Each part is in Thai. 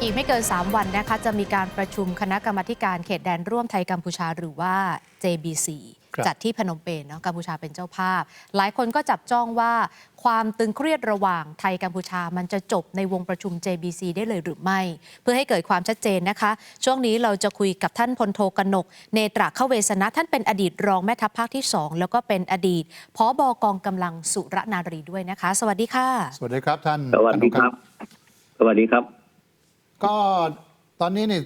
อีกไม่เกิน 3 วันนะคะจะมีการประชุมคณะกรรมาธิการเขตแดนร่วมไทยกัมพูชาหรือว่า JBC ครับจัดที่พนมเปญเนาะกัมพูชาเป็นเจ้าภาพ หลายคนก็จับจ้องว่าความตึงเครียดระหว่างไทยกัมพูชามันจะจบในวงประชุม JBC ได้เลยหรือไม่ เพื่อให้เกิดความชัดเจนนะคะ ช่วงนี้เราจะคุยกับท่านพลโทกนก เนตราเข้าเวสนะท่านเป็นอดีตรองแม่ทัพภาคที่ 2 แล้วก็เป็นอดีตพบกองกำลังสุรนารีด้วยนะคะ สวัสดีค่ะ สวัสดีครับท่านสวัสดีครับ สวัสดีครับ ก็ตอนนี้นี่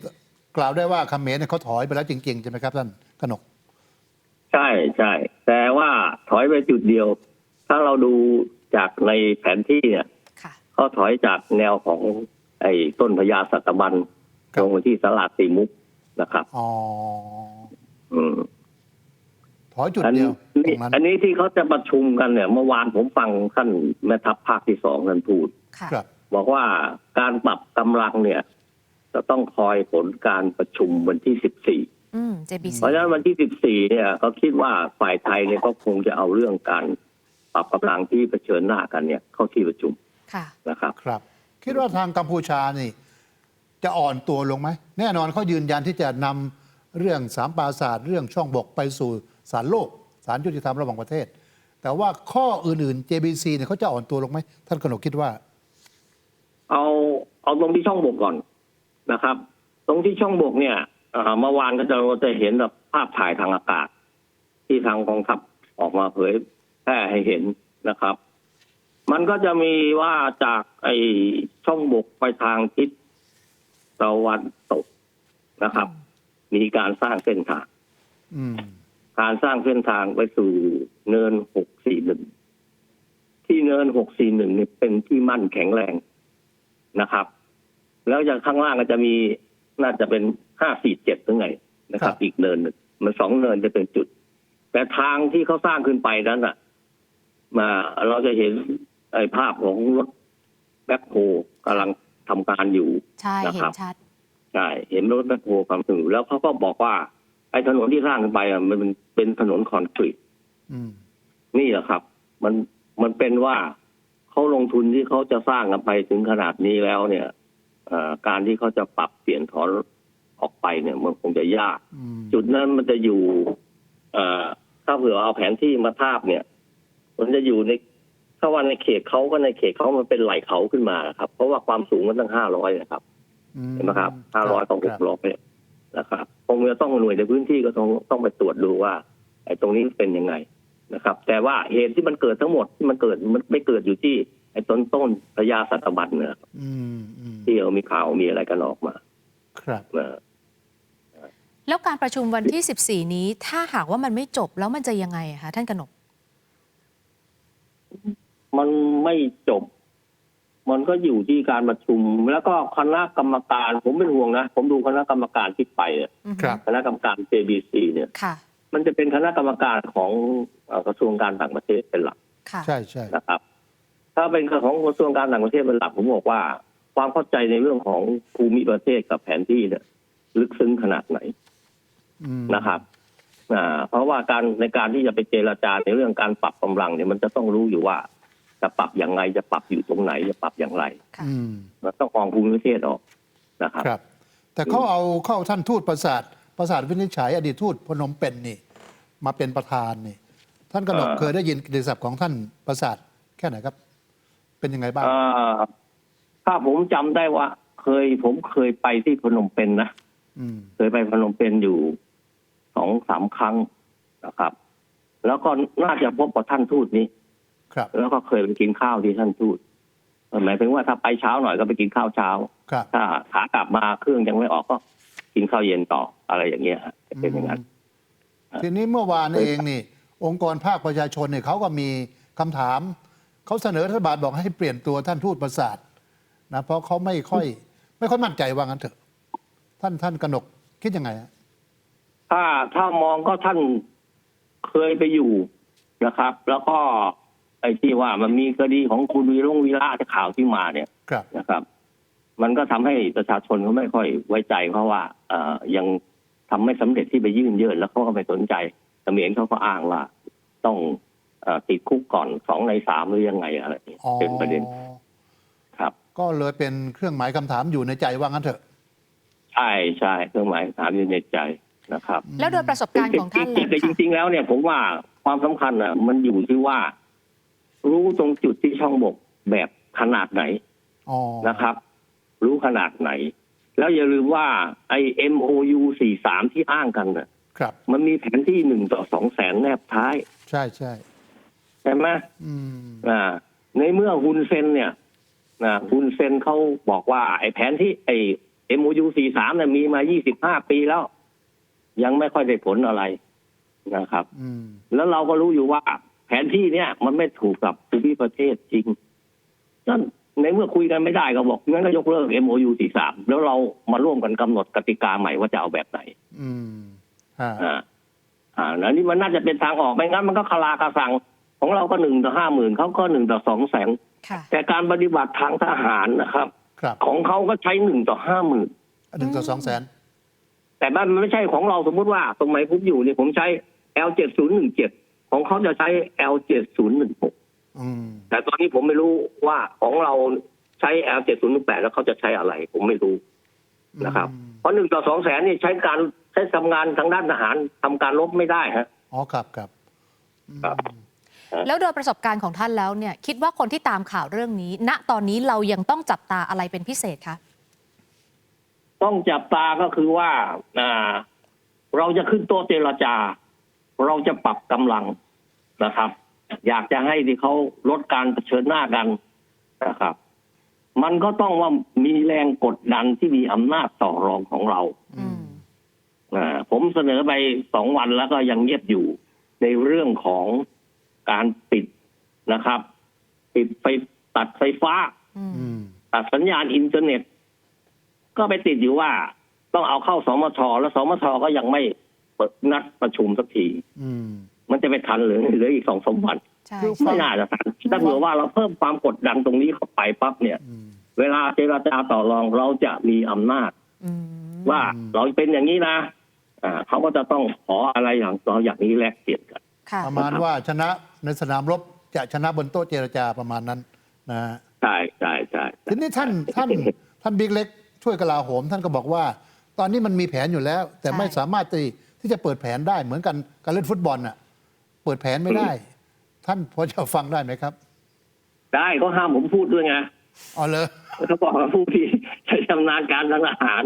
กล่าวได้ว่าเขมรเนี่ยเขาถอยไปแล้วจริงๆใช่ไหมครับท่านกนก ใช่ใช่แต่ว่าถอยไปจุดเดียว ถ้าเราดูจากในแผนที่เนี่ยค่ะ เขาถอยจากแนวของไอ้ต้นพญาสัตบันครัลบงมาที่สลาดสีมุกนะครับ อ๋ออืม ถอยจุดอันเดีนี้ยวตรงนั้นอันนี้ที่เขาจะประชุมกันเนี่ย เมื่อวานผมฟังท่านแม่ทัพภาคที่สองท่านพูด ค่ะ ครับ บอกว่าการปรับกำลังเนี่ย จะต้องคอยผลการประชุมวันที่สิบสี่อืม JBC เพราะฉะนั้นวันที่14เนี่ยเขาคิดว่าฝ่ายไทยเนี่ยก็คงจะเอาเรื่องการปรับกำลังที่เผชิญหน้ากันเนี่ย เข้าที่ประชุมค่ะนะครับครับ คิดว่าทางกัมพูชานี่ จะอ่อนตัวลงไหมแน่นอนเขายืนยันที่จะนำเรื่องสามปราศาสตร์เรื่องช่องบกไปสู่ศาลโลกศาลยุติธรรมระหว่างประเทศ แต่ว่าข้ออื่นๆ JBC เนี่ยเขาจะอ่อนตัวลงไหมท่านกนกคิดว่า เอาเอาตรงที่ช่องบกก่อนนะครับ ตรงที่ช่องบกเนี่ยเอ่อเมื่อวานก็จะเราจะเห็นแบบภาพถ่ายทางอากาศ ที่ทางกองทัพออกมาเผยแพร่ให้เห็นนะครับ มันก็จะมีว่าจากไอ้ช่องบกไปทางทิศตะวันตกนะครับ มีการสร้างเส้นทางอืมการสร้างเส้นทางไปสู่เนิน641ที่เนิน641เนี่ยเป็นที่มั่นแข็งแรง นะครับ แล้วจากข้างล่างก็จะมีน่าจะเป็น547ถึงไงนะคครัรับบอีกเนินหนึ่งมันสองเนินจะเป็นจุด แต่ทางที่เขาสร้างขึ้นไปนั้นอะ มาเราจะเห็นไอ้ภาพของรถแบ็คโฮกำลังทำการอยู่ใช่นะเห็ครันบชัดใช่เห็นรถแบ็คโฮความถึงแล้วเขาก็บอกว่า ไอ้ถนนที่สร้างขึ้นไปอะมันเป็นเป็นถนนคอนกรีตอืมนี่แหละครับ มันมันเป็นว่า เขาลงทุนที่เขาจะสร้างกันไปถึงขนาดนี้แล้วเนี่ยเอ่อการที่เขาจะปรับเปลี่ยนถอนออกไปเนี่ย มันคงจะยากอืมจุดนั้นมันจะอยู่เอ่อถ้าเผื่อเอาแผนที่มาทาบเนี่ย มันจะอยู่ในถ้าว่าในเขตเขาก็ในเขตเขามันเป็นไหลเขาขึ้นมาครับ เพราะว่าความสูงมันตั้งห้าร้อยนะครับอืมเห็นไหมครับห้าร้อยต่อหกคบร้อยนะครับคงจะต้องหน่วยในพื้นที่ก็ต้องต้องไปตรวจดูว่าไอ้ตรงนี้เป็นยังไง นะครับ แต่ว่าเหตุที่มันเกิดทั้งหมดที่มันเกิดมันไม่เกิดอยู่ที่ไอ้ต้นต้นพญาสัตบันเนี่ยอืมอืมที่เอามีข่าวมีอะไรกันออกมา ครับนะแล้วการประชุมวันที่ 14 นี้ ถ้าหากว่ามันไม่จบแล้วมันจะยังไงอะคะท่านกนก มันไม่จบ มันก็อยู่ที่การประชุม แล้วก็คณะกรรมการ ผมเป็นห่วงนะ ผมดูคณะกรรมการที่ไปอะอือฮึครับคณะกรรมการ JBC เนี่ยค่ะ มันจะเป็นคณะกรรมการของเอ่อกระทรวงการต่างประเทศเป็นหลักค่ะใช่ใช่นะครับ ถ้าเป็นของกระทรวงการต่างประเทศเป็นหลักผมบอกว่า ความเข้าใจในเรื่องของภูมิประเทศกับแผนที่เนี่ย ลึกซึ้งขนาดไหนอืมนะครับอ่าเพราะว่าการในการที่จะไปเจรจาในเรื่องการปรับกำลังเนี่ยมันจะต้องรู้อยู่ว่า จะปรับอย่างไรจะปรับอยู่ตรงไหนจะปรับอย่างไรค่ะอืมมันต้องมองภูมิประเทศออกนะครับครับ แต่เขาเอาเข้าท่านทูตประสาท ประสาทวินิจฉัยอดีตทูตพนมเปญนนี่ มาเป็นประธานนี่ ท่านกนกเอ่อเคยได้ยินกิตติศัพท์ของท่านประสาทแค่ไหนครับ เป็นยังไงบ้างอ่าถ้าผมจำได้ว่า เคยผมเคยไปที่พนมเปญนนะอืมเคยไปพนมเปญอยู่สองสามครั้งนะครับ แล้วก็น่าจะพบกับท่านทูตนี้ ครับ แล้วก็เคยไปกินข้าวที่ท่านทูตหมายถึงว่าถ้าไปเช้าหน่อยก็ไปกินข้าวเช้าครับถ้าขากลับมาเครื่องยังไม่ออกก็ กินข้าวเย็นต่ออะไรอย่างเงี้ยฮะจะเป็นอย่างนั้นทีนี้เมื่อวานเองนี่ องค์กรภาคประชาชนเนี่ยเขาก็มีคำถาม เขาเสนอรัฐบาลบอกให้เปลี่ยนตัวท่านทูตประสาทนะเพราะเขาไม่ค่อย ไม่ค่อยมั่นใจว่างั้นเถอะ ท่านท่านกนกคิดยังไงฮะถ้าถ้ามองก็ท่านเคยไปอยู่นะครับ แล้วก็ไอ้ที่ว่ามันมีคดีของคุณวีรงวีระที่ข่าวที่มาเนี่ยครับนะครับ มันก็ทำให้ประชาชนเขาไม่ค่อยไว้ใจ เพราะว่าเอ่อยังทำไม่สำเร็จที่ไปยื่นเยื่นแล้วเขาก็ไม่สนใจเสมียนเขาก็อ้างว่าต้องเออติดคุกก่อนสองในสามหรือยังไงอะไรเนี่ยอ๋อเป็นประเด็นครับ ก็เลยเป็นเครื่องหมายคำถามอยู่ในใจว่างั้นเถอะ ใช่ใช่เครื่องหมายถามอยู่ในใจนะครับ แล้วโดยประสบการณ์ของท่านจริแล้วงๆแต่จค่ะริง ๆ แล้วเนี่ยผมว่าความสำคัญอะ มันอยู่ที่ว่า รู้ตรงจุดที่ช่องบกแบบขนาดไหนอ๋อนะครับ รู้ขนาดไหน แล้วอย่าลืมว่าไอ้ MOU 43 ที่อ้างกันน่ะครับ มันมีแผนที่หนึ่งต่อสองแสนแนบท้าย ใช่ใช่ใช่ไหมอืมอ่า ในเมื่อฮุนเซนเนี่ยนะฮุนเซนเขาบอกว่า ไอ้แผนที่ไอ้ MOU 43เนี่ยมีมา 25 ปีแล้ว ยังไม่ค่อยได้ผลอะไรนะครับ อืม แล้วเราก็รู้อยู่ว่า แผนที่เนี่ย มันไม่ถูกกับภูมิประเทศจริงนั่น ในเมื่อคุยกันไม่ได้ก็บอกงั้นก็ยกเลิก MOU 43แล้วเรามาร่วมกันกำหนดกติกาใหม่ว่าจะเอาแบบไหน อืมฮะอ่าอ่าแล้วนี่มันน่าจะเป็นทางออกไม่งั้นมันก็คลากระสังของเราก็หนึ่งต่อห้าหมื่นเขาก็หนึ่งต่อสองแสนค่ะแต่การปฏิบัติทางทหารนะครับครับของเขาก็ใช้หนึ่งต่อห้าหมื่นหนึ่งต่อสองแสนแต่มันไม่ใช่ของเราสมมุติว่าสมัยผมอยู่เนี่ยผมใช้ L 7 0 1 7ของเขาจะใช้ L 7 0 1 6อืม แต่ตอนนี้ผมไม่รู้ว่าของเราใช้ L 7 0 1 8แล้วเขาจะใช้อะไร ผมไม่รู้นะครับอืมเพราะหนึ่งต่อสองแสนนี่ใช้การใช้ทำงานทางด้านทหารทำการรบไม่ได้ฮะอ๋อครับครับอืมครับ แล้วโดยประสบการณ์ของท่านแล้วเนี่ย คิดว่าคนที่ตามข่าวเรื่องนี้ ณตอนนี้เรายังต้องจับตาอะไรเป็นพิเศษคะต้องจับตาก็คือว่าอ่า เราจะขึ้นโต๊ะเจรจา เราจะปรับกำลังนะครับ อยากจะให้ที่เขาลดการเผชิญหน้ากันนะครับ มันก็ต้องว่ามีแรงกดดันที่มีอำนาจต่อรองของเราอืมอ่าผมเสนอไปสองวันแล้วก็ยังเงียบอยู่ในเรื่องของการปิดนะครับ ปิดไฟตัดไฟฟ้าอืมอืมตัดสัญญาณอินเทอร์เน็ต ก็ไปติดอยู่ว่าต้องเอาเข้าสมชแล้วสมชก็ยังไม่เปิดนัดประชุมสักทีอื มมันจะไปทันหรือเหลืออีกสองสามวันใช่คือไม่น่าจะทันถ้าเผื่อว่าเราเพิ่มความกดดันตรงนี้เข้าไปปั๊บเนี่ยอืมเวลาเจรจาต่อรองเราจะมีอำนาจ อืมว่าอืมเราเป็นอย่างนี้นะอ่าเขาก็จะต้องขออะไรอย่างเราอย่างนี้แลกเปลี่ยนกัน ค่ะประมาณว่าชนะในสนามรบจะชนะบนโต๊ะเจรจาประมาณนั้นนะฮะ ใช่ใช่ใช่ทีนี้ท่านท่านท่านบิ๊กเล็กช่วยกลาโหม ท่านก็บอกว่า ตอนนี้มันมีแผนอยู่แล้ว แต่ใช่ไม่สามารถที่ที่จะเปิดแผนได้เหมือนกันการเล่นฟุตบอลน่ะเปิดแผนไม่ได้ ท่านพอจะฟังได้ไหมครับ ได้เขาห้ามผมพูดด้วยไงอ๋อเลยเขาบอกว่าผู้ที่ใช้ชำนาญการทางอาหาร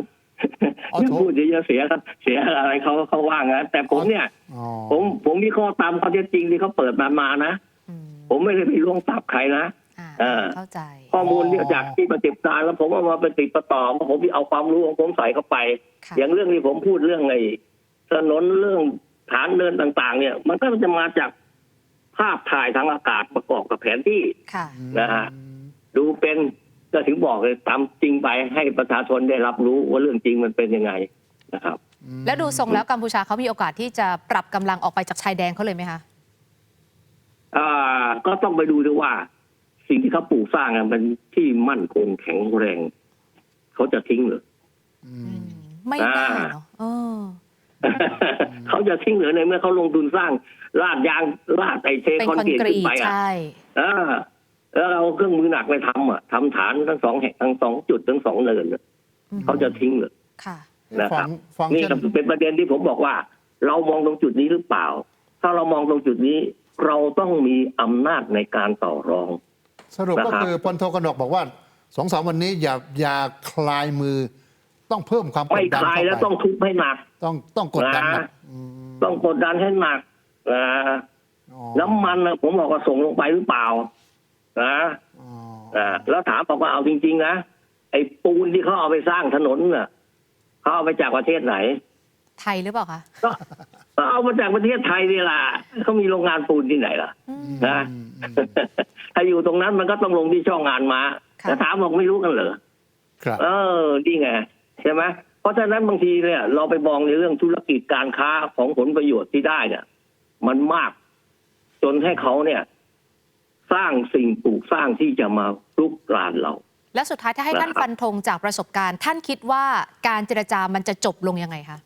อ๋ออย่าโถพูดเดี๋ยวจะเสียเสียอะไรเขาเขาว่างั้นแต่ผมเนี่ยอ๋อผมผมวิเคราะห์ตามข้อเท็จจริงที่เขาเปิดมามานะอืมผมไม่ได้ไปล่วงตับใครนะอ่าเออเข้าใจ ข้อมูลเนี่ยจากที่ปฏิบัติการแล้วผมเอามาเป็นติดประต่อผมเอาความรู้ของผมใส่เข้าไปค่ะอย่างเรื่องที่ผมพูดเรื่องไอ้ถนนเรื่อง ฐานเดินต่างๆ เนี่ย มันก็จะมาจากภาพถ่ายทางอากาศประกอบกับแผนที่ค่ะนะฮะดูเป็นก็ถึงบอกเลยตามจริงไปให้ประชาชนได้รับรู้ว่าเรื่องจริงมันเป็นยังไงนะครับ แล้วดูทรงแล้วกัมพูชาเขามีโอกาสที่จะปรับกำลังออกไปจากชายแดนเขาเลยไหมคะ อ่าก็ต้องไปดูด้วยว่า สิ่งที่เขาปลูกสร้างอะมันที่มั่นคงแข็งแรง เขาจะทิ้งเหรืออือืมมไม่ได้เนาะเออ เขาจะทิ้งเหรือในเมื่อเขาลงทุนสร้างลาดยางลาดไอเทเป็นคอนคอนกรีตกรีขึ้นตไปอะใช่อ่าแล้วเอาเครื่องมือหนักไปทำอะทำฐานทั้งสองแห่งทั้งสองจุดทั้งสองเนินอะอืมเขาจะทิ้งเหรือค่ะนะคฟัรับงฟังนี่เช่นก็เป็นประเด็นที่ผมบอกว่า เรามองตรงจุดนี้หรือเปล่า ถ้าเรามองตรงจุดนี้ เราต้องมีอำนาจในการต่อรอง สรุปก็นะครับคือพลโทกนกบอกว่าสองสามวันนี้อย่าอย่าคลายมือ ต้องเพิ่มความกไม่ดดันคลายเข้าแล้วไปต้องทุบให้หนัก ต้องต้องกดดันหนักนะ อืมต้องกดดันให้หนักนะอ๋อน้ำมันนะผมบอกว่าส่งลงไปหรือเปล่านะอ๋ออ่าแล้วถามบอกว่าเอาจริง ๆ นะไอ้ปูนที่เขาเอาไปสร้างถนนน่ะเขาเอาไปจากประเทศไหน ไทยหรือเปล่าคะก็ ก็เอามาจากประเทศไทยนี่แหละเขามีโรงงานปูนที่ไหนล่ะ อืม นะ อืมอืมถ้าอยู่ตรงนั้นมันก็ต้องลงที่ช่องงานมาค่ะ แต่ถามบอกไม่รู้กันเหรอครับ เออนี่ไง ใช่ไหมเพราะฉะนั้นบางทีเนี่ย เราไปมองในเรื่องธุรกิจการค้าของผลประโยชน์ที่ได้เนี่ย มันมากจนให้เขาเนี่ย สร้างสิ่งปลูกสร้างที่จะมาลุกรานเรา และสุดท้ายถ้าให้ท่านนะครับฟันธงจากประสบการณ์ ท่านคิดว่าการเจรจามันจะจบลงยังไงคะ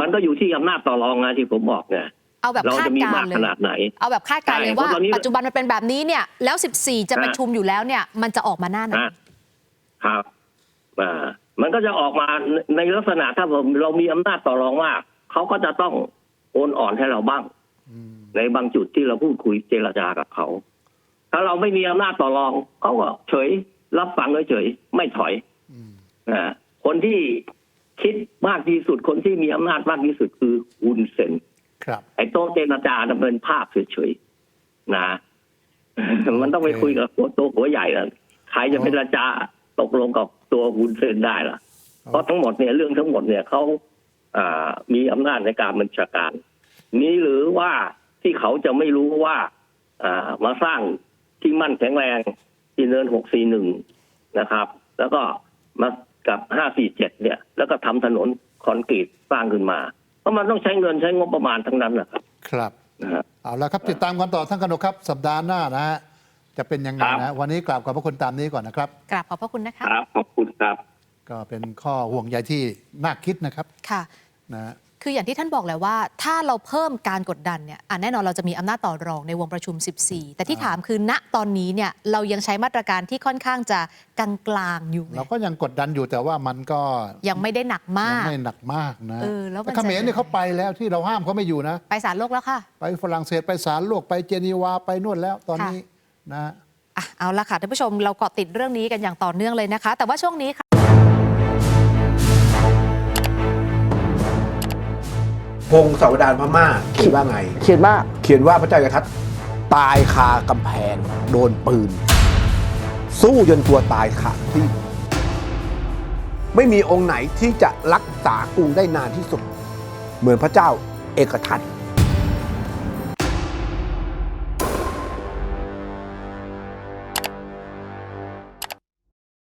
มันก็อยู่ที่อำนาจต่อรองนะที่ผมบอกไงเอาแบบเราคาดจะมีการมากณ์เลขยนาดไหน เอาแบบคาดการณ์เลยใช่ว่าเพราะตอนนี้ปัจจุบันมันเป็นแบบนี้เนี่ย แล้ว 14 จะอ่าประชุมอยู่แล้วเนี่ย มันจะออกมาหน้าไหนนะครับ อ่ามันก็จะออกมาในในลักษณะถ้าเราเรามีอำนาจต่อรองมากเขาก็จะต้องโอนอ่อนให้เราบ้างอืมในบางจุดที่เราพูดคุยเจรจากับเขา ถ้าเราไม่มีอำนาจต่อรองเขาก็เฉย รับฟังเฉยๆไม่ถอยอืมนะคนที่คิดมากที่สุดคนที่มีอำนาจมากที่สุดคืออุนเซนครับไอ้โต๊ะเจรจาน่ะเป็นภาพเฉยๆนะ มันต้องไปคุยกับหัวโตหัวใหญ่แล้วใครจะเป็นราจา ตกลงกับตัวอุนเซนได้ล่ะ เพราะทั้งหมดเนี่ยเรื่องทั้งหมดเนี่ยเขาอ่ามีอำนาจในการบัญชาการ นี้หรือว่าที่เขาจะไม่รู้ว่า อ่ามาสร้างที่มั่นแข็งแรงที่เนินหกสี่หนึ่งนะครับ แล้วก็มากับห้าสี่เจ็ดเนี่ย แล้วก็ทำถนนคอนกรีตสร้างขึ้นมา เพราะมันต้องใช้เงินใช้งบประมาณทั้งนั้นนะครับ ครับนะฮะเอาละครับติดตามกันต่อท่านกนกครับ สัปดาห์หน้านะฮะ จะเป็นยังไงครับนะ วันนี้กราบขอบพระคุณตามนี้ก่อนนะครับ กราบขอบพระคุณนะคะครับขอบคุณครับ ก็เป็นข้อห่วงใยที่น่าคิดนะครับค่ะ นะฮะคืออย่างที่ท่านบอกแหละว่า ถ้าเราเพิ่มการกดดันเนี่ยอะแน่นอนเราจะมีอำนาจต่อรองในวงประชุม 14 แต่ที่อ่าถามคือณตอนนี้เนี่ยเรายังใช้มาตรการที่ค่อนข้างจะกลางๆอยู่ไงเราก็ยังกดดันอยู่แต่ว่ามันก็ยังไม่ได้หนักมาก ยังไม่หนักมากนะเออแล้วมันต่เขมรจะเนี่ยเขาไปแล้วที่เราห้ามเขาไม่อยู่นะ ไปศาลโลกแล้วค่ะ ไปฝรั่งเศสไปศาลโลกไปเจนีวาไปนู่นแล้วตอนนี้ นะฮะอะเอาละค่ะท่านผู้ชมเราเกาะติดเรื่องนี้กันอย่างต่อเนื่องเลยนะคะ แต่ว่าช่วงนี้ค่ะ พงศาวดารพม่าเขียนว่าไง เขียนว่าเขียนว่าพระเจ้าอยู่ทัตตายคากำแพง โดนปืน สู้จนตัวตายขาดที่ ไม่มีองค์ไหนที่จะรักษากรุงได้นานที่สุด เหมือนพระเจ้าเอกทัต